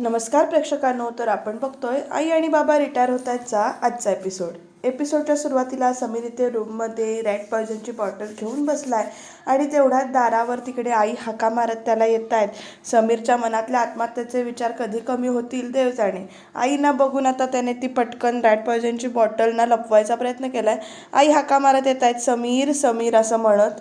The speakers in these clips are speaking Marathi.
नमस्कार प्रेक्षकांनो तर आपण बघतोय आई आणि बाबा रिटायर होत आहेतचा आजचा एपिसोड एपिसोडच्या सुरुवातीला समीर इथे रूममध्ये रॅड पॉयझनची बॉटल घेऊन बसलाय आणि तेवढ्यात दारावर तिकडे आई हाका मारत त्याला येत आहेत. समीरच्या मनातल्या आत्महत्येचे विचार कधी कमी होतील देव जाणे आईना बघून आता त्याने ती पटकन रॅड पॉयझनची बॉटल ना लपवायचा प्रयत्न केलाय. आई हाका मारत येत आहेत समीर समीर असं म्हणत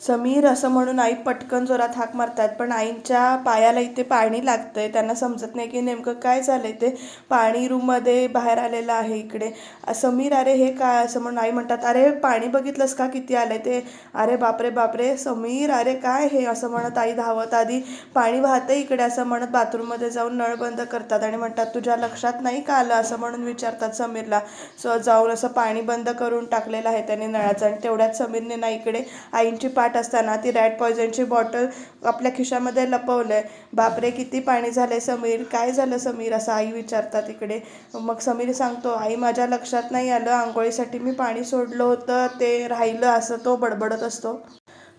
समीर असं म्हणून आई पटकन जोरात हाक मारतात पण आईंच्या पायाला इथे पाणी लागतंय. त्यांना समजत नाही की नेमकं काय झालंय ते. पाणी रूममध्ये बाहेर आलेलं आहे इकडे. समीर अरे हे काय? असं म्हणून आई म्हणतात अरे पाणी बघितलंस का? किती आलंय ते? अरे बापरे बापरे समीर अरे काय हे? असं म्हणत आई धावत आधी. पाणी वाहतंय इकडे असं म्हणत बाथरूममध्ये जाऊन नळ बंद करतात आणि म्हणतात तुझ्या लक्षात नाही का आलं? असं म्हणून विचारतात समीरला. सो जाऊन असं पाणी बंद करून टाकलेलं आहे त्याने नळाचं आणि तेवढ्यात समीरने ना इकडे आईंची पाठ असताना ती रॅड पॉयझनची बॉटल आपल्या खिशामध्ये लपवलंय. बापरे किती पाणी झालंय समीर? काय झालं समीर? असं आई विचारतात इकडे. मग समीर सांगतो आई माझ्या लक्षात नाही आलं. आंघोळीसाठी मी पाणी सोडलं होतं. ते राहिलं असं तो बडबडत असतो.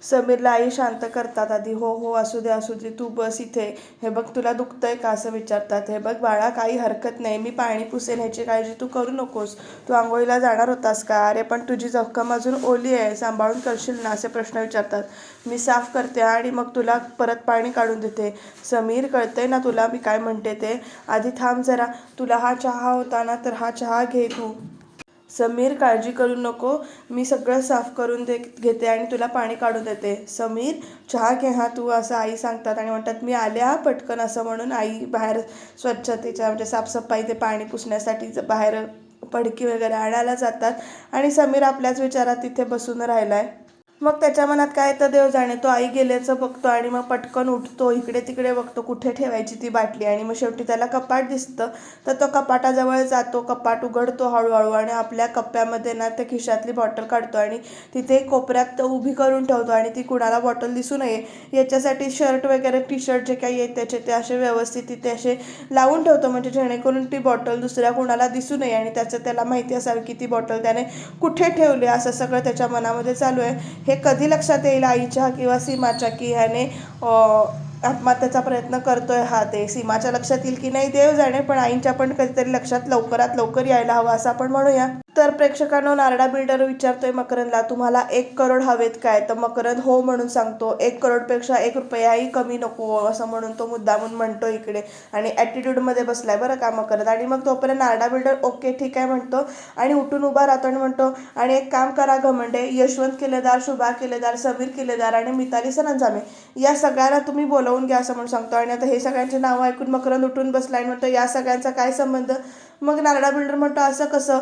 समीरला आई शांत करतात आधी हो हो असू दे असू दे तू बस इथे. हे बघ तुला दुखतंय का? असं विचारतात. हे बघ बाळा काही हरकत नाही. मी पाणी पुसेन ह्याची काळजी तू करू नकोस. तू आंघोळीला जाणार होतास का? अरे पण तुझी जखम अजून ओली आहे. सांभाळून करशील ना? असे प्रश्न विचारतात. मी साफ करते आणि मग तुला परत पाणी काढून देते. समीर कळतंय ना तुला? मी काय म्हणते ते? आधी थांब जरा. तुला हा चहा होता ना तर हा चहा घे तू. समीर काळजी करू नको. मी सगळं साफ करून दे घेते आणि तुला पाणी काढून देते. समीर चहा घे हा तू असं आई सांगतात आणि म्हणतात मी आले हा पटकन असं म्हणून आई बाहेर स्वच्छतेच्या म्हणजे साफसफाई ते पाणी पुसण्यासाठी ज- बाहेर पडकी वगैरे आणायला जातात. आणि समीर आपल्याच विचारात तिथे बसून राहिला आहे मग त्याच्या मनात काय तर देव जाणे. तो आई गेल्याचं बघतो आणि मग पटकन उठतो. इकडे तिकडे बघतो कुठे ठेवायची ती बाटली. आणि मग शेवटी त्याला कपाट दिसतं. तर तो कपाटाजवळ जातो. कपाट उघडतो हळूहळू आणि आपल्या कप्प्यामध्ये ना त्या खिशातली बॉटल काढतो आणि तिथे कोपऱ्यात उभी करून ठेवतो आणि ती कुणाला बॉटल दिसू नये. याच्यासाठी शर्ट वगैरे टी शर्ट जे काही आहेत त्याचे ते असे व्यवस्थित तिथे असे लावून ठेवतो. म्हणजे जेणेकरून ती बॉटल दुसऱ्या कुणाला दिसू नये आणि त्याचं त्याला माहिती असावी की ती बॉटल त्याने कुठे ठेवली असं सगळं त्याच्या मनामध्ये चालू आहे. हे कधी लक्षात येईल? आईच्या किंवा सीमाच्या की ह्याने आत्महत्याचा आत्महत्येचा प्रयत्न करतोय हा ते? सीमाच्या लक्षात येईल की नाही? देव जाणे पण आईंच्या पण कधीतरी लक्षात लवकरात लवकर यायला हवं असं आपण म्हणूया. तर प्रेक्षकांनो नारडा बिल्डर विचारतोय मकरंदला तुम्हाला एक करोड हवेत काय? तर मकरंद हो म्हणून सांगतो एक करोडपेक्षा एक रुपयाही कमी नको हो, असं म्हणून तो मुद्दामून म्हणतो इकडे आणि ॲटिट्यूडमध्ये बसलाय बरं का मकरंद. आणि मग तोपर्यंत नारडा बिल्डर ओके ठीक आहे म्हणतो आणि उठून उभा राहतो आणि म्हणतो आणि एक काम करा घमंडे म्हणजे यशवंत किल्लेदार शुभा किल्लेदार समीर किल्लेदार आणि मिताली सरंजामे या सगळ्यांना तुम्ही बोलवून घ्या असं म्हणून सांगतो. आणि आता हे सगळ्यांची नावं ऐकून मकरंद उठून बसला आणि म्हणतो या सगळ्यांचा काय संबंध? मग नारडा बिल्डर म्हणतो असं कसं?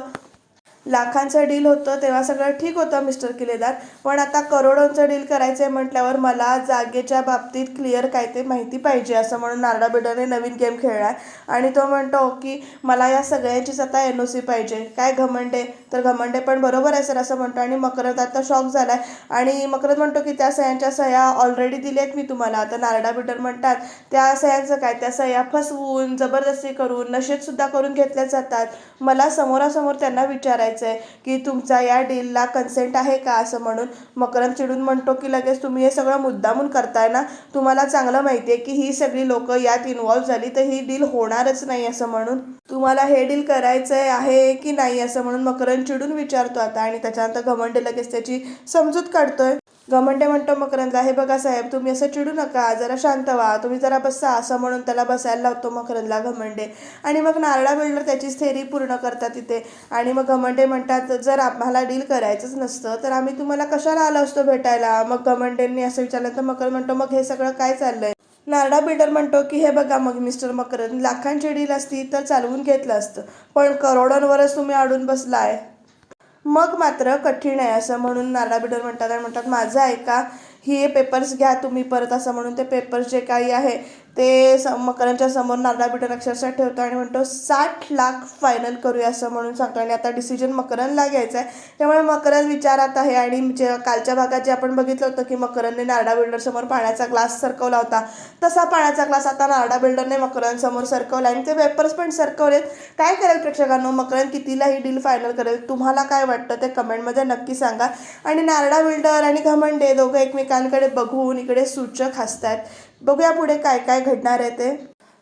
लाखांचं डील होतं तेव्हा सगळं ठीक होतं मिस्टर किलेदार. पण आता करोडोंचं डील करायचं आहे म्हटल्यावर मला जागेच्या बाबतीत क्लिअर काय ते माहिती पाहिजे असं म्हणून नारडा बिल्डरने नवीन गेम खेळला आणि तो म्हणतो की मला या सगळ्यांचीच आता एन ओ सी पाहिजे. काय घमंडे? तर घमंडे पण बरोबर आहे सर असं म्हणतो. आणि मकरंद आता शॉक झाला आहे आणि मकरंद म्हणतो की त्या सह्यांच्या सह्या ऑलरेडी दिल्या आहेत मी तुम्हाला. आता नारडा बिल्डर म्हणतात त्या सह्यांचं काय? त्या सह्या फसवून जबरदस्ती करून नशेतसुद्धा करून घेतल्या जातात. मला समोरासमोर त्यांना विचारायचं आहे की तुमचा या डीलला कन्सेंट आहे का असं म्हणून? मकरंद चिडून म्हणतो की लगेच तुम्ही हे सगळं मुद्दामून करताय ना? तुम्हाला चांगलं माहिती आहे की ही सगळी लोक यात इन्व्हॉल्व झाली तर ही डील होणारच नाही असं म्हणून. तुम्हाला हे डील करायचं आहे की नाही असं म्हणून मकरंद चिडून विचारतो आता आणि त्याच्यानंतर घमंडे लगेच त्याची समजूत काढतोय. घमंडे म्हणतो मकरंदला हे बघा साहेब तुम्ही असं चिडू नका जरा शांत व्हा तुम्ही जरा बसा असं म्हणून त्याला बसायला लावतो मकरंदला घमंडे. आणि मग नारळा बिल्डर त्याची थेरी पूर्ण करतात तिथे आणि मग घमंडे म्हणतात जर आम्हाला डील करायचंच नसतं तर आम्ही तुम्हाला कशाला आलो असतो भेटायला? मग घमंडेंनी असं विचारलं तर मकर म्हणतो मग हे सगळं काय चाललंय? नारडा बिल्डर म्हणतो की हे बघा मग मिस्टर मकरंद लाखांची डील असती तर चालवून घेतलं असतं पण करोडांवरच तुम्ही अडून बसलाय. मग मात्र कठीण आहे असं म्हणून नालाबिडर म्हणतात आणि म्हणतात माझं ऐका हे पेपर्स घ्या तुम्ही परत असं म्हणून ते पेपर्स जे काही आहे ते स मकरांच्या समोर नारळा बिडर अक्षरशः ठेवतो आणि म्हणतो साठ लाख फायनल करूया असं म्हणून सांगतो. आणि आता डिसिजन मकरनला घ्यायचं आहे त्यामुळे मकरन विचारात आहे आणि जे कालच्या भागात जे आपण बघितलं होतं की मकरनने नारडा बिल्डरसमोर पाण्याचा ग्लास सरकवला होता तसा पाण्याचा ग्लास आता नारडा बिल्डरने मकरन समोर सरकवला आणि ते पेपर्स पण सरकवलेत. काय करेल प्रेक्षकांनो? मकरन कितीला ही डील फायनल करेल. तुम्हाला काय वाटतं ते कमेंटमध्ये नक्की सांगा. आणि नारडा बिल्डर आणि घमंडे दोघं एकमेकांकडे बघून इकडे सूचक हसतात बघूया पुढे काय काय घडणार आहे ते.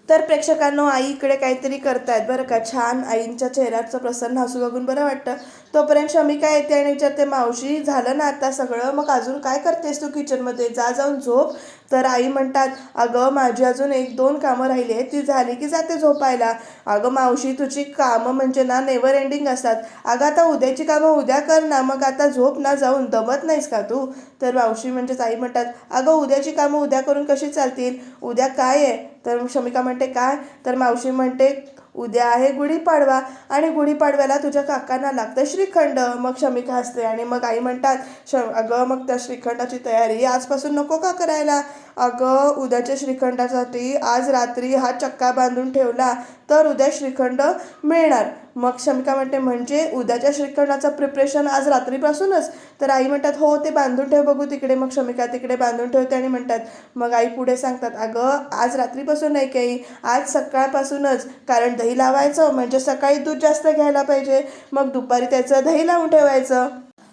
तर प्रेक्षकांनो आई इकडे काहीतरी करतायत बरं का. छान आईंच्या चेहऱ्याचं प्रसन्न हसू बघून बरं वाटतं. तोपर्यंत शमिका येते आणि विचारते मावशी झालं ना आता सगळं? मग अजून काय करतेस तू किचनमध्ये? जा जाऊन झोप. तर आई म्हणतात अगं माझी अजून एक दोन कामं राहिली आहेत. ती झाली की जाते झोपायला. अगं मावशी तुझी कामं म्हणजे ना नेवर एंडिंग असतात. अगं आता उद्याची कामं उद्या कर ना. मग आता झोप ना जाऊन दमत नाहीस का तू? तर मावशी म्हणजेच आई म्हणतात अगं उद्याची कामं उद्या करून कशी चालतील? उद्या काय आहे? तर शमिका म्हणते काय? तर मावशी म्हणते उद्या आहे गुढीपाडवा आणि गुढीपाडव्याला तुझ्या काकांना लागतं श्रीखंड. मग शमिका असते आणि मग आई म्हणतात श अगं मग त्या श्रीखंडाची तयारी आजपासून नको का करायला? अगं उद्याच्या श्रीखंडासाठी आज रात्री हा चक्का बांधून ठेवला तर उद्या श्रीखंड मिळणार. मग शमिका म्हणते म्हणजे उद्याच्या श्रीखंडाचं प्रिपरेशन आज रात्रीपासूनच? तर आई म्हणतात हो ते बांधून ठेव बघू तिकडे. मग शमिका तिकडे बांधून ठेवते आणि म्हणतात मग आई पुढे सांगतात अगं आज रात्रीपासून नाही काही आज सकाळपासूनच. कारण दही लावायचं म्हणजे सकाळी दूध जास्त घ्यायला पाहिजे मग दुपारी त्याचं दही लावून ठेवायचं.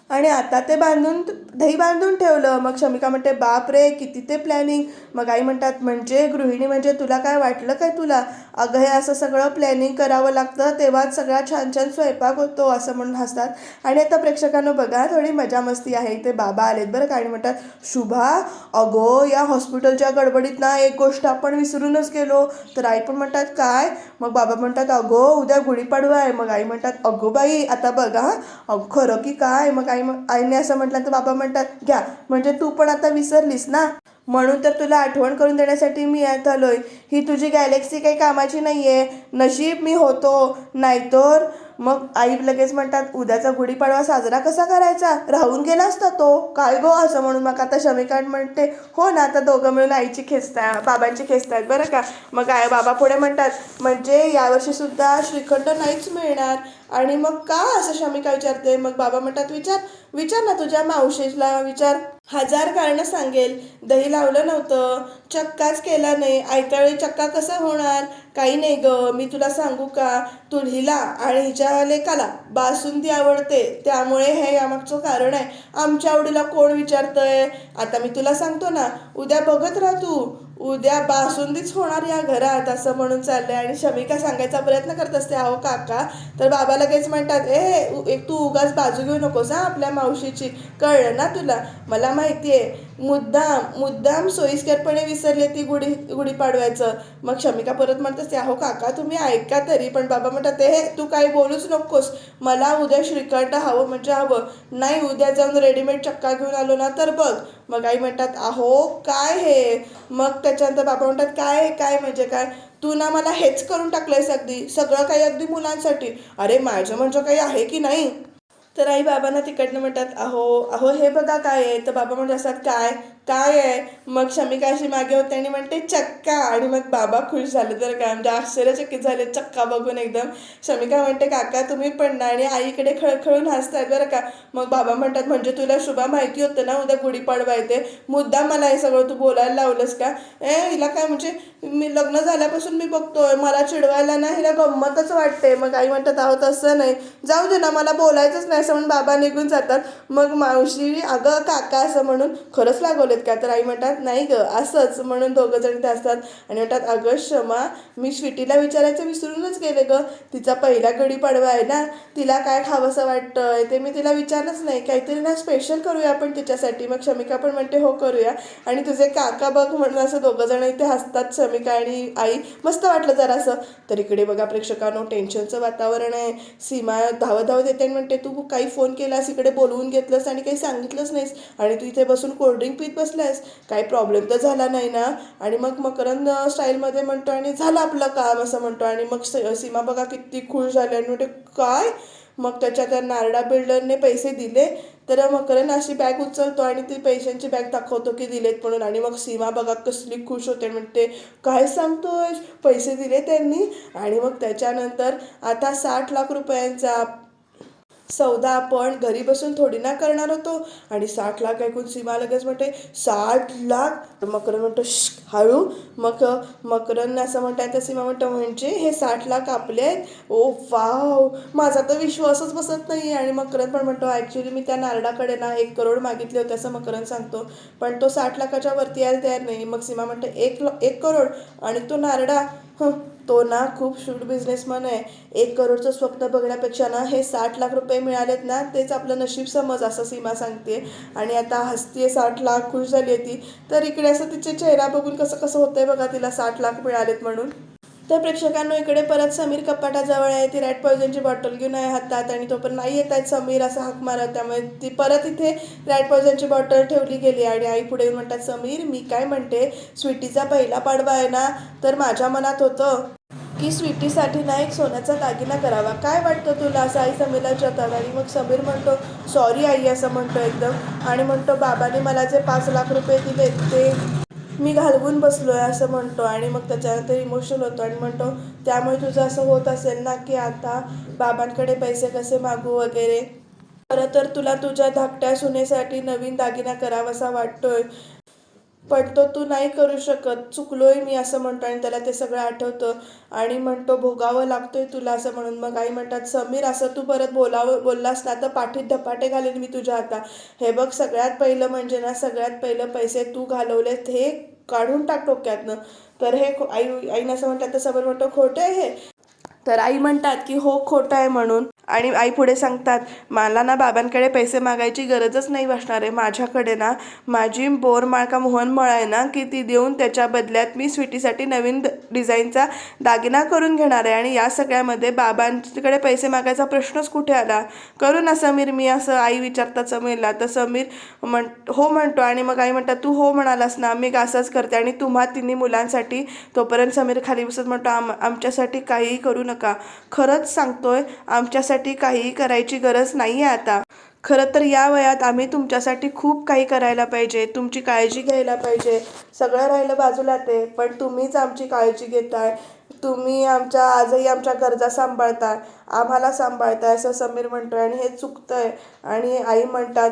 आणि आता ते बांधून दही बांधून ठेवलं. मग शमिका म्हणते बाप रे किती ते प्लॅनिंग मग आई म्हणतात म्हणजे गृहिणी म्हणजे तुला काय वाटलं काय तुला? अगं हे असं सगळं प्लॅनिंग करावं लागतं. तेव्हाच सगळा छान छान स्वयंपाक होतो असं म्हणून हसतात. आणि आता प्रेक्षकांनो बघा थोडी मजा मस्ती आहे. इथे बाबा आलेत बरं काय म्हणतात शुभा अगो या हॉस्पिटलच्या गडबडीत ना एक गोष्ट आपण विसरूनच गेलो. तर आई पण म्हणतात काय? मग बाबा म्हणतात अगो उद्या गुढीपाडवा आहे. मग आई म्हणतात अगो बाई आता बघा अगं खरं की काय? मग आई आईने असं म्हटलं तर बाबा म्हणतात घ्या म्हणजे तू पण आता विसरलीस ना? म्हणून तर तुला आठवण करून देण्यासाठी मी यात आलोय. ही तुझी गॅलेक्सी काही कामाची नाही आहे नशीब मी होतो. नाहीतर मग आई लगेच म्हणतात उद्याचा गुढीपाडवा साजरा कसा करायचा? राहून गेला असता तो. काय गो असं म्हणून मग आता शमीकांत म्हणते हो ना आता दोघं मिळून आईची खेचता बाबांची खेचतायत बरं का. मग आई बाबा पुढे म्हणतात म्हणजे यावर्षी सुद्धा श्रीखंड नाहीच मिळणार. आणि मग का असं शमिका विचारते? मग बाबा म्हणतात विचार विचार ना तुझ्या मावशीला विचार. हजार कारणं सांगेल. दही लावलं नव्हतं. चक्काच केला नाही. आयत्या वेळी चक्का कसा होणार? काही नाही ग. मी तुला सांगू का? तुझीला आणि हिच्या लेकाला बासुंदी आवडते. त्यामुळे हे यामागचं कारण आहे. आमच्या आवडीला कोण विचारतंय? आता मी तुला सांगतो ना. उद्या बघत राह तू. उद्या बासुंदीच होणार या घरात असं म्हणून चाललंय. आणि शमिका सांगायचा प्रयत्न करत असते अहो काका तर बाबा लगेच म्हणतात ए एक तू उगाच बाजू घेऊ नकोस हा आपल्या मावशीची. कळलं ना तुला? मला माहिती आहे मुद्दाम मुद्दाम सोयीस्करपणे विसरले ती गुढी गुढी पाडवायचं मग शमिका परत म्हणत असते अहो काका तुम्ही ऐका तरी. पण बाबा म्हणतात हे तू काही बोलूच नकोस. मला उद्या श्रीखंड हवं म्हणजे हवं. नाही उद्या जाऊन रेडीमेड चक्का घेऊन आलो ना तर बघ. मग आई म्हणतात अहो काय हे? मग त्याच्यानंतर बाबा म्हणतात काय हे, काय म्हणजे काय? तू ना मला हेच करून टाकलंयस अगदी सगळं काही अगदी मुलांसाठी. अरे माझं म्हणजे काही आहे की नाही? तर आई बाबांना तिकडनं म्हणतात अहो अहो हे बघा काय आहे. तर बाबा म्हणजे असतात काय? काय आहे? मग शमिका अशी मागे होते आणि म्हणते चक्का. आणि मग बाबा खुश झाले. तर काय म्हणजे आश्चर्यचकित झाले. चक्का बघून एकदम शमिका म्हणते काका तुम्ही पण ना आणि आईकडे खळखळून हसतायत बरं का. मग बाबा म्हणतात म्हणजे तुला शुभा माहिती होतं ना उद्या गुढीपाडवा येते मुद्दा मला हे सगळं तू बोलायला लावलंस का? ए हिला काय म्हणजे मी लग्न झाल्यापासून मी बघतोय. मला चिडवायला ना हिला गंमतच वाटते. मग आई म्हणतात आहोत असं नाही. जाऊ दे ना मला बोलायचंच नाही. असं म्हणून बाबा निघून जातात. मग मावशी अगं काका असं म्हणून खरंच लागवलं. लागवलेत का? तर आई म्हणतात नाही ग असंच. म्हणून दोघं जण ते असतात. आणि म्हणतात अगं क्षमा मी स्वीटीला विचारायचं विसरूनच गेले ग. तिचा पहिला गडी पाडवा आहे ना तिला काय खावंसं वाटतंय ते मी तिला विचारलंच नाही. काहीतरी ना स्पेशल करूया आपण तिच्यासाठी. मग शमिका पण म्हणते हो करूया. आणि तुझे काका बघ म्हणून असं दोघं जण इथे हसतात शमिका आणि आई. मस्त वाटलं जरासं. तर इकडे बघा प्रेक्षकांनो टेन्शनचं वातावरण आहे. सीमा धावत धावत येते आणि म्हणते तू काही फोन केलास इकडे बोलवून घेतलंस आणि काही सांगितलंच नाहीस. आणि तू इथे बसून कोल्ड्रिंक पित बसलायस काही प्रॉब्लेम तर झाला नाही ना. आणि मग मकरंद स्टाईलमध्ये म्हणतो आणि झालं आपलं काम असं म्हणतो. आणि मग सीमा बघा किती खुश झाली आणि म्हणते काय? मग त्याच्या त्या नारडा बिल्डरने पैसे दिले. तर मकरंद अशी बॅग उचलतो आणि ती पैशांची बॅग दाखवतो की दिलेत म्हणून. आणि मग सीमा बघा कसली खुश होते. म्हणते काय सांगतोय पैसे दिले त्यांनी? आणि मग त्याच्यानंतर आता साठ लाख रुपयांचा सौदा आपण घरी बसून थोडी ना करणार होतो. आणि साठ लाख ऐकून सीमा लगेच म्हणते साठ लाख? मकरन म्हणतो हळू. मग मकरन असं म्हणताय तर सीमा म्हणतो म्हणजे हे साठ लाख आपले आहेत? Oh wow! माझा तर विश्वासच बसत नाही आणि मकरन पण म्हणतो ॲक्च्युली मी त्या नारडाकडे ना एक करोड मागितले होते असं मकरन सांगतो. पण तो साठ लाखाच्या वरती यायला तयार नाही. मग सीमा म्हणते एक एक करोड आणि तो नारडा तो ना खूप शूट बिझनेसमन आहे. एक करोडचं स्वप्न बघण्यापेक्षा ना हे साठ लाख रुपये मिळालेत ना तेच आपलं नशीब समज असं सीमा सांगते. आणि आता हसतीये साठ लाख खुश झाली आहे ती. तर इकडे असं तिचे चेहरा बघून कसं कसं होतंय बघा तिला साठ लाख मिळालेत म्हणून. तर प्रेक्षकांनो इकडे परत समीर कपाटाजवळ आहे. ती रॅड पॉयझनची बॉटल घेऊन आहे हातात आणि तो पण नाही येत आहेत समीर असा हाक मारत त्यामुळे ती परत इथे रॅड पॉयझनची बॉटल ठेवली गेली आणि आई पुढे येऊन म्हणतात समीर मी काय म्हणते? स्वीटीचा पहिला पाडवा आहे ना? तर माझ्या मनात होतं की स्वीटीसाठी ना एक सोन्याचा दागिना करावा. काय वाटतं तुला? असं आई समीरला जातात आणि मग समीर म्हणतो सॉरी आई असं म्हणतो एकदम. आणि म्हणतो बाबाने मला जे पाच लाख रुपये दिले ते मी घालवून बसलोय असं म्हणतो आणि मग त्याच्यानंतर इमोशनल होतो आणि म्हणतो त्यामुळे तुझं असं होत असेल ना की आता बाबांकडे पैसे कसे मागू वगैरे? खरं तर तुला तुझ्या धाकट्या सुनेसाठी नवीन दागिना करावासा वाटतोय. पण तो तू नाही करू शकत. चुकलोय मी असं म्हणतो आणि त्याला ते सगळं आठवतं. आणि म्हणतो भोगावं लागतोय तुला असं म्हणून. मग आई म्हणतात समीर असं तू परत बोलावं बोललास ना तर पाठीत धपाटे घालेन मी तुझ्या आता हे बघ सगळ्यात पहिलं म्हणजे ना सगळ्यात पहिलं पैसे तू घालवलेत हे काढून टाक डोक्यातनं. तर हे आई आईनं असं म्हटलं तर समोर म्हणतो खोटं आहे हे. तर आई म्हणतात की हो खोटं आहे म्हणून. आणि आई पुढे सांगतात मला ना बाबांकडे पैसे मागायची गरजच नाही बसणार आहे. माझ्याकडे ना माझी बोरमाळका मोहन मळ आहे ना की ती देऊन त्याच्या बदल्यात मी स्वीटीसाठी नवीन डिझाईनचा दागिना करून घेणार आहे. आणि या सगळ्यामध्ये बाबांकडे पैसे मागायचा प्रश्नच कुठे आला? करू ना समीर मी असं आई विचारतात समीरला तर समीर म्हण हो म्हणतो. आणि मग आई म्हणतात तू हो म्हणालास ना मी असंच करते. आणि तुम्हा तिन्ही मुलांसाठी तोपर्यंत समीर खाली बसत म्हणतो आम आमच्यासाठी काहीही करू नका. खरंच सांगतोय आमच्यासाठी काहीही करायची गरज नाही आहे आता. खरं तर या वयात आम्ही तुमच्यासाठी खूप काही करायला पाहिजे. तुमची काळजी घ्यायला पाहिजे. सगळं राहिलं बाजूला ते. पण तुम्हीच आमची काळजी घेताय. तुम्ही आमच्या आजही आमच्या गरजा सांभाळताय. आम्हाला सांभाळताय असं समीर म्हणतोय. आणि हे चुकतंय. आणि आई म्हणतात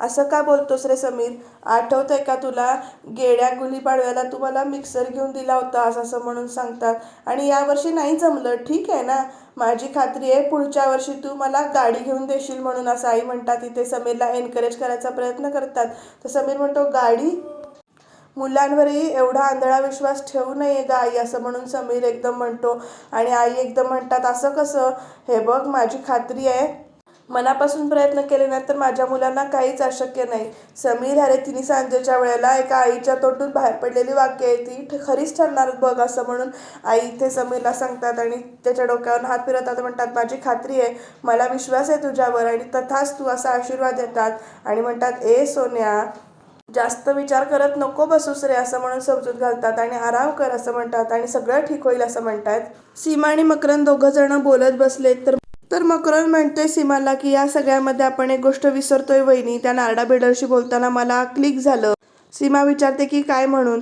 असं का बोलतोस रे समीर? आठवतंय का तुला? गेड्या गुढीपाडव्याला तुम्हाला मिक्सर घेऊन दिला होता असं असं म्हणून सांगतात. आणि यावर्षी नाही जमलं. ठीक आहे ना? माझी खात्री आहे पुढच्या वर्षी तू मला गाडी घेऊन देशील म्हणून असं आई म्हणतात. इथे समीरला एनकरेज करायचा प्रयत्न करतात. तर समीर म्हणतो गाडी? मुलांवरही एवढा आंधळा विश्वास ठेवू नये ग आई असं म्हणून समीर एकदम म्हणतो. आणि आई एकदम म्हणतात असं कसं? हे बघ माझी खात्री आहे मनापासून प्रयत्न केले ना तर माझ्या मुलांना काहीच अशक्य नाही. समीर अरे तिन्ही सांजेच्या वेळेला एका आईच्या तोंडून बाहेर पडलेली वाक्य आहे ती खरीच ठरणार बघ असं म्हणून आई इथे समीरला सांगतात आणि त्याच्या डोक्यावर हात फिरवतात म्हणतात माझी खात्री आहे मला विश्वास आहे तुझ्यावर आणि तथाच तू असा आशीर्वाद देतात. आणि म्हणतात ए सोन्या जास्त विचार करत नको बसूस रे असं म्हणून समजूत घालतात आणि आराम कर असं म्हणतात आणि सगळं ठीक होईल असं म्हणतात. सीमा आणि मकरन दोघं जण बोलत बसलेत तर तर मकरन म्हणतोय सीमाला की या सगळ्यामध्ये आपण एक गोष्ट विसरतोय वहिनी. त्या नारडा बेडरशी बोलताना मला क्लिक झालं. सीमा विचारते की काय म्हणून?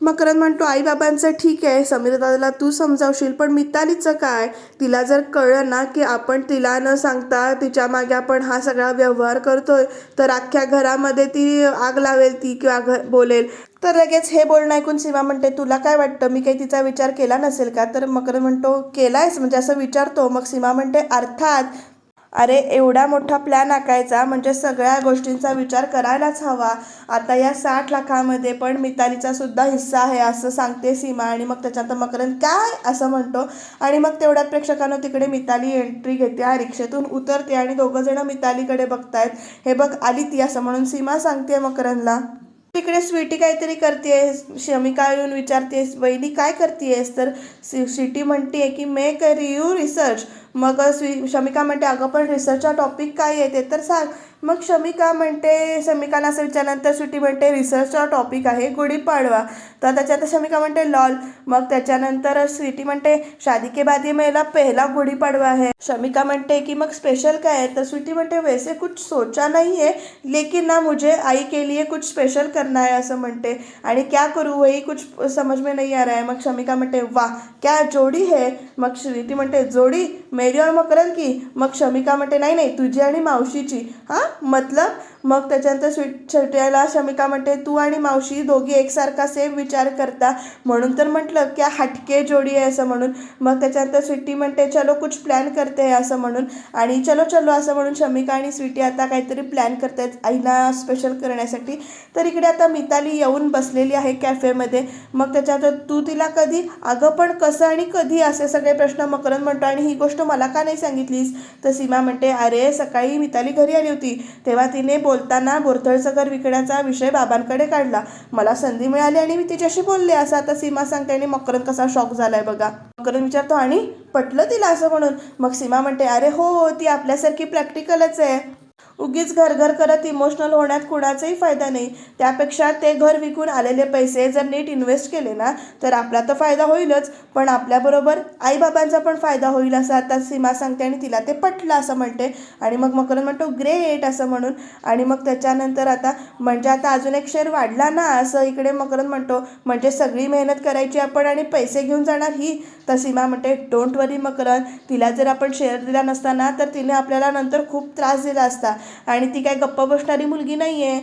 मकरन म्हणतो आई बाबांचं ठीक आहे समीर दादाला तू समजावशील पण मितालीचं काय? तिला जर कळलं ना की आपण तिला न सांगता तिच्यामागे आपण हा सगळा व्यवहार करतोय तर अख्ख्या घरामध्ये ती आग लावेल ती किंवा घ बोलेल. तर लगेच हे बोलणं ऐकून सीमा म्हणते तुला काय वाटतं? मी काही तिचा विचार केला नसेल का? तर मकर म्हणतो केलायस म्हणजे असं विचारतो. मग सीमा म्हणते अर्थात अरे एवढा मोठा प्लॅन आखायचा म्हणजे सगळ्या गोष्टींचा विचार करायलाच हवा. आता या साठ लाखामध्ये पण मितालीचा सुद्धा हिस्सा आहे असं सांगते सीमा आणि मग त्याच्यात मकरंद काय? असं म्हणतो. आणि मग तेवढ्यात प्रेक्षकांना तिकडे मिताली एंट्री घेते. हा रिक्षेतून उतरते आणि दोघं जण मितालीकडे बघतायत. हे बघ आली ती असं म्हणून सीमा सांगते मकरंदला. तिकडे स्वीटी काहीतरी करतेस शमिका येऊन विचारतेस वहिनी काय करतेस तर सिटी म्हणते की मे करी यू रिसर्च मग स्वी शमिका म्हणते अगं पण रिसर्चचा टॉपिक काय आहे ते तर सांग. मग शमिका म्हणते शमिकाला असं विचारल्यानंतर स्वीटी म्हणते रिसर्चचा टॉपिक आहे गुढीपाडवा तर त्याच्यात शमिका म्हणते लॉल मग त्याच्यानंतर स्वीटी म्हणते शादी के बाद ये पहिला गुढीपाडवा आहे शमिका म्हणते की मग स्पेशल काय आहे? तर स्वीटी म्हणते वैसे कुछ सोचा नाही आहे लेकिन ना मुझे आई के लिए कुछ स्पेशल करना है असं म्हणते. आणि क्या करू वही कुछ समझ में नहीं आ रहा है. मग शमिका म्हणते वाह क्या जोडी है? मग स्वीटी म्हणते जोडी? मेरी और मकरन की? मग शमिका म्हणते नाही नाही तुझी आणि मावशीची. हां? मतलब मग त्याच्यानंतर स्वीट छोट्याला शमिका म्हणते तू आणि मावशी दोघी एकसारखा सेम विचार करता. म्हणून तर म्हटलं की हटके जोडी आहे असं म्हणून. मग त्याच्यानंतर स्वीटी म्हणते चलो कुछ प्लॅन करते आहे असं म्हणून. आणि चलो चलो असं म्हणून शमिका आणि स्वीटी आता काहीतरी प्लॅन करत आहेत आईला स्पेशल करण्यासाठी. तर इकडे आता मिताली येऊन बसलेली आहे कॅफेमध्ये मग त्याच्यात तू तिला कधी अगं पण कसं आणि कधी? असे सगळे प्रश्न मकरंद म्हणतो. आणि ही गोष्ट मला का नाही सांगितलीस? तर सीमा म्हणते अरे सकाळी मिताली घरी आली होती. तेव्हा तिने बोलताना बोरतळचं घर विकण्याचा विषय बाबांकडे काढला. मला संधी मिळाली आणि मी तिच्याशी बोलले. असं आता सीमा सांगते आणि मकरंद कसा शॉक झालाय बघा. मकरंद विचारतो आणि? पटलं तिला असं म्हणून? मग सीमा म्हणते अरे हो हो ती आपल्यासारखी प्रॅक्टिकलच आहे. उगीच घर घर करत इमोशनल होण्यात कुणाचाही फायदा नाही. त्यापेक्षा ते घर विकून आलेले पैसे जर नीट इन्व्हेस्ट केले ना तर आपला तर फायदा होईलच. पण आपल्याबरोबर आईबाबांचा पण फायदा होईल असं आता सीमा सांगते आणि तिला ते पटलं असं म्हणते. आणि मग मकरंद म्हणतो ग्रेट असं म्हणून. आणि मग त्याच्यानंतर आता म्हणजे आता अजून एक शेअर वाढला ना? असं इकडे मकरंद म्हणतो म्हणजे सगळी मेहनत करायची आपण आणि पैसे घेऊन जाणार ही? तर सीमा म्हणते डोंट वरी मकरंद. तिला जर आपण शेअर दिला नसताना तर तिने आपल्याला नंतर खूप त्रास दिला असता. आणि ती काय गप्प बसणारी मुलगी नाही आहे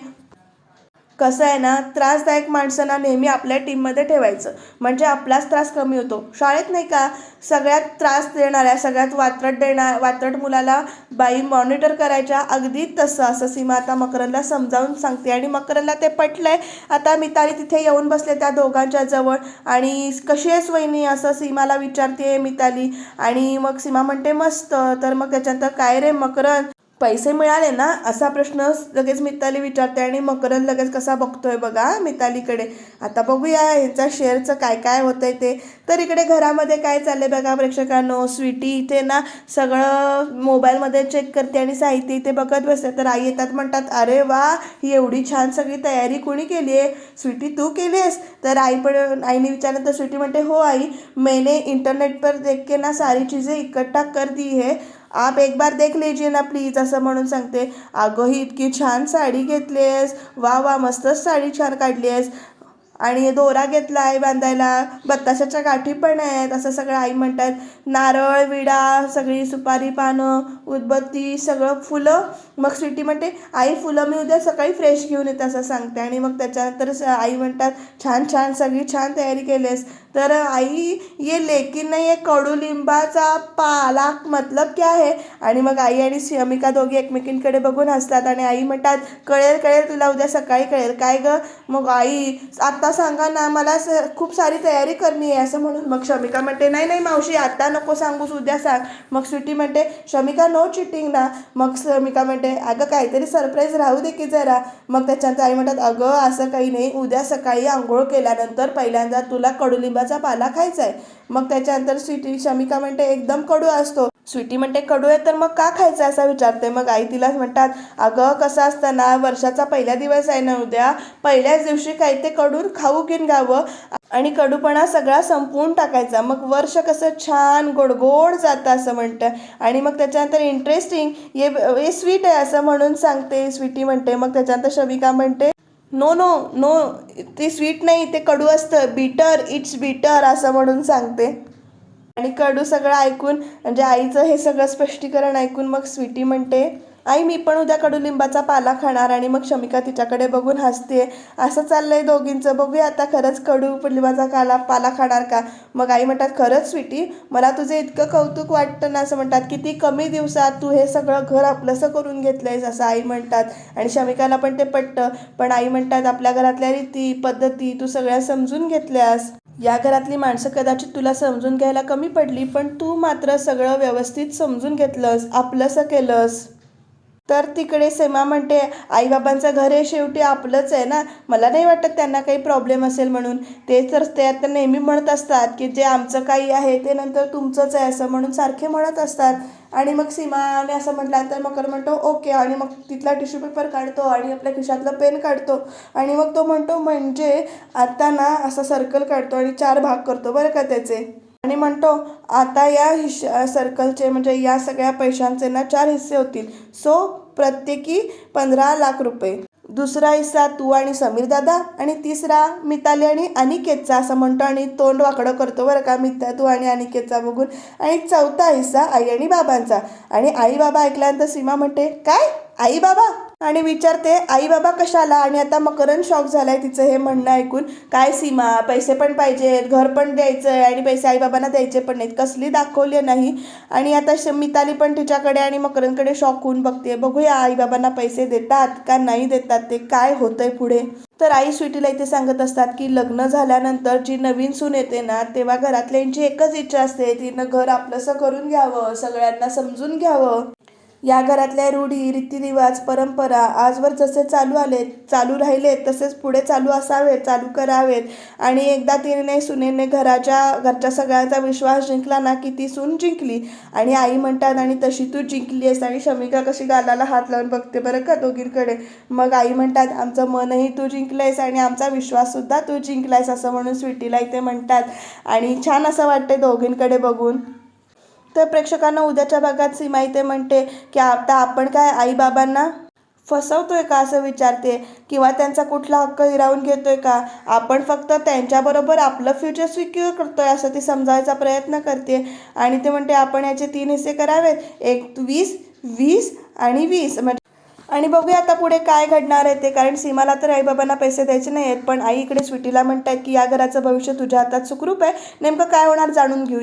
कसं आहे ना त्रासदायक माणसांना नेहमी आपल्या टीममध्ये ठेवायचं. म्हणजे आपलाच त्रास कमी होतो. शाळेत नाही का सगळ्यात त्रास देणाऱ्या सगळ्यात वात्रट देणार वात्रट मुलाला बाई मॉनिटर करायच्या. अगदी तसं असं सीमा आता मकरनला समजावून सांगते. आणि मकरनला ते पटलं आहे आता मिताली तिथे येऊन बसले त्या दोघांच्या जवळ. आणि कशी आहेस वहिनी? असं सीमाला विचारते मिताली. आणि मग सीमा म्हणते मस्त. तर मग त्याच्यानंतर काय रे मकरन पैसे मिळाले ना असा प्रश्न लगेच मिताली विचारते आणि मकरंद लगेच कसा बघतोय बघा मितालीकडे. आता बघूया ह्याचा शेअरचं काय काय होतंय ते. तर इकडे घरामध्ये काय चाललंय बघा प्रेक्षकांनो स्वीटी इथे ना सगळं मोबाईलमध्ये चेक करते आणि साहित्य इथे बघत बसते. तर आई येतात म्हणतात अरे वा ही एवढी छान सगळी तयारी कोणी केली आहे? स्वीटी तू केली आहेस तर आई पण आईने विचारलं तर स्वीटी म्हणते हो आई मैंने इंटरनेट पर देख के ना सारी चीज़ें इकट्ठा कर दी है. आप एक बार देख लीजिए ना प्लीज असं म्हणून सांगते. अगं ही इतकी छान साडी घेतली आहेस वा वा मस्तच साडी छान काढली आहेस आणि दोरा घेतला आहे बांधायला. बत्ताशाच्या गाठी पण आहेत असं सगळं आई म्हणतात. नारळ विडा सगळी सुपारी पानं उदबत्ती सगळं फुलं. मग स्वीटी म्हणते आई फुलं मी उद्या सकाळी फ्रेश घेऊन येते असं सांगते. आणि मग त्याच्यानंतर आई म्हणतात छान छान सगळी छान तयारी केलीस तर आई ये लेकिन नाही आहे कडुलिंबाचा पालाक मतलब क्या आहे आणि मग आई आणि शमिका दोघी एकमेकींकडे बघून हसतात आणि आई म्हणतात कळेल कळेल तुला उद्या सकाळी कळेल. काय ग? मग आई आत्ता सांगा ना मला स खूप सारी तयारी करणी आहे असं म्हणून मग शमिका म्हणते नाही नाही मावशी आत्ता नको सांगूस उद्या सांग. मग सुट्टी म्हणते शमिका नो चिटिंग ना. मग शमिका म्हणते अगं काहीतरी सरप्राईज राहू दे की जरा. मग त्याच्यानंतर आई म्हणतात अगं असं काही नाही उद्या सकाळी आंघोळ केल्यानंतर पहिल्यांदा तुला कडुलिंबा कडुलिंबाचा पाला खायचा आहे मग त्याच्यानंतर स्वीटी शमिका म्हणते एकदम कडू असतो. स्वीटी म्हणते कडू आहे तर मग का खायचं असा विचारते. मग आई तिला म्हणतात अगं कसं असतं ना वर्षाचा पहिला दिवस आहे ना उद्या. पहिल्याच दिवशी काही ते कडून खाऊ घेऊन घ्यावं आणि कडूपणा सगळा संपवून टाकायचा. मग वर्ष कसं छान गोडगोड जातं असं म्हणतं. आणि मग त्याच्यानंतर इंटरेस्टिंग ये ये स्वीट आहे असं म्हणून सांगते. स्वीटी म्हणते मग त्याच्यानंतर शमिका म्हणते नो नो नो ते स्वीट नाही ते कडू असतं. बिटर इट्स बिटर असं म्हणून सांगते. आणि कडू सगळं ऐकून म्हणजे आईचं हे सगळं स्पष्टीकरण ऐकून मग स्वीटी म्हणते आई मी पण उद्या कडुलिंबाचा पाला खाणार आणि मग शमिका तिच्याकडे बघून हसते असं चाललंय दोघींचं. बघूया आता खरंच कडू लिंबाचा काला पाला खाणार का? मग आई म्हणतात खरंच स्वीटी मला तुझं इतकं कौतुक वाटतं ना असं म्हणतात किती कमी दिवसात तू हे सगळं घर आपलंसं करून घेतलंयस असं आई म्हणतात. आणि शमिकाला पण ते पटतं. पण आई म्हणतात आपल्या घरातल्या रीती पद्धती तू सगळ्या समजून घेतल्यास. या घरातली माणसं कदाचित तुला समजून घ्यायला कमी पडली पण तू मात्र सगळं व्यवस्थित समजून घेतलंस आपलंसं केलंस. तर तिकडे सेमा म्हणते आईबाबांचं घर हे शेवटी आपलंच आहे ना? मला नाही वाटत त्यांना काही प्रॉब्लेम असेल म्हणून. ते तर ते आता नेहमी म्हणत असतात की जे आमचं काही आहे ते नंतर तुमचंच आहे असं म्हणून सारखे म्हणत असतात. आणि मग सीमाने असं म्हटल्यानंतर मकर म्हणतो ओके. आणि मग तिथला टिश्यू पेपर काढतो आणि आपल्या खिशातलं पेन काढतो. आणि मग तो म्हणतो म्हणजे आता ना असा सर्कल काढतो आणि चार भाग करतो बरं का त्याचे. आणि म्हणतो आता या हिश सर्कलचे म्हणजे या सगळ्या पैशांचे ना चार हिस्से होतील. सो प्रत्येकी पंधरा लाख रुपये. दुसरा हिस्सा तू आणि समीर दादा आणि तिसरा मिताली आणि अनिकेतचा असं म्हणतो आणि तोंड वाकडं करतो बरं का मिता तू आणि अनिकेतचा बघून. आणि चौथा हिस्सा आई आणि बाबांचा. आणि आई बाबा ऐकल्यानंतर सीमा म्हणते काय? आई बाबा? आणि विचारते आई बाबा कशाला? आणि आता मकरन शॉक झालाय तिचं हे म्हणणं ऐकून. काय सीमा पैसे पण पाहिजेत घर पण द्यायचं आहे आणि पैसे आई बाबांना द्यायचे पण नाहीत. कसली दाखवली नाही? आणि आता मिताली पण तिच्याकडे आणि मकरनकडे शॉक होऊन बघते बघूया आई बाबांना पैसे देतात का नाही देतात? ते काय होतंय पुढे? तर आई स्वीटीला इथे सांगत असतात की लग्न झाल्यानंतर जी नवीन सून येते ना तेव्हा घरातल्यांची एकच इच्छा असते. तिनं घर आपलंसं करून घ्यावं सगळ्यांना समजून घ्यावं. या घरातल्या रूढी रीतिरिवाज परंपरा आजवर जसे चालू आले चालू राहिले तसेच पुढे चालू असावेत चालू करावेत. आणि एकदा तिने सुनेने घराच्या घरच्या सगळ्यांचा विश्वास जिंकला ना की ती सून जिंकली. आणि आई म्हणतात आणि तशी तू जिंकली आहेस. आणि शमिका कशी गालाला हात लावून बघते बरं का दोघींकडे. मग आई म्हणतात आमचं मनही तू जिंकलंयस आणि आमचा विश्वाससुद्धा तू जिंकलायस असं म्हणून स्वीटीला इथे म्हणतात. आणि छान असं वाटते दोघींकडे बघून. तर प्रेक्षकांना उद्याच्या भागात सीमा इथे म्हणते की आता आपण काय आईबाबांना फसवतोय का असं विचारते? किंवा त्यांचा कुठला हक्क हिरावून घेतोय का? आपण फक्त त्यांच्याबरोबर आपलं फ्युचर सिक्युअर करतोय असं ती समजावायचा प्रयत्न करते. आणि ते म्हणते आपण याचे तीन हिस्से करावेत. एक वीस वीस आणि वीस. म्हणजे आणि बघूया आता पुढे काय घडणार आहे ते कारण सीमाला तर आईबाबांना पैसे द्यायचे नाही आहेत पण आई इकडे स्वीटीला म्हणतात की या घराचं भविष्य तुझ्या हातात सुखरूप आहे. नेमकं काय होणार जाणून घेऊ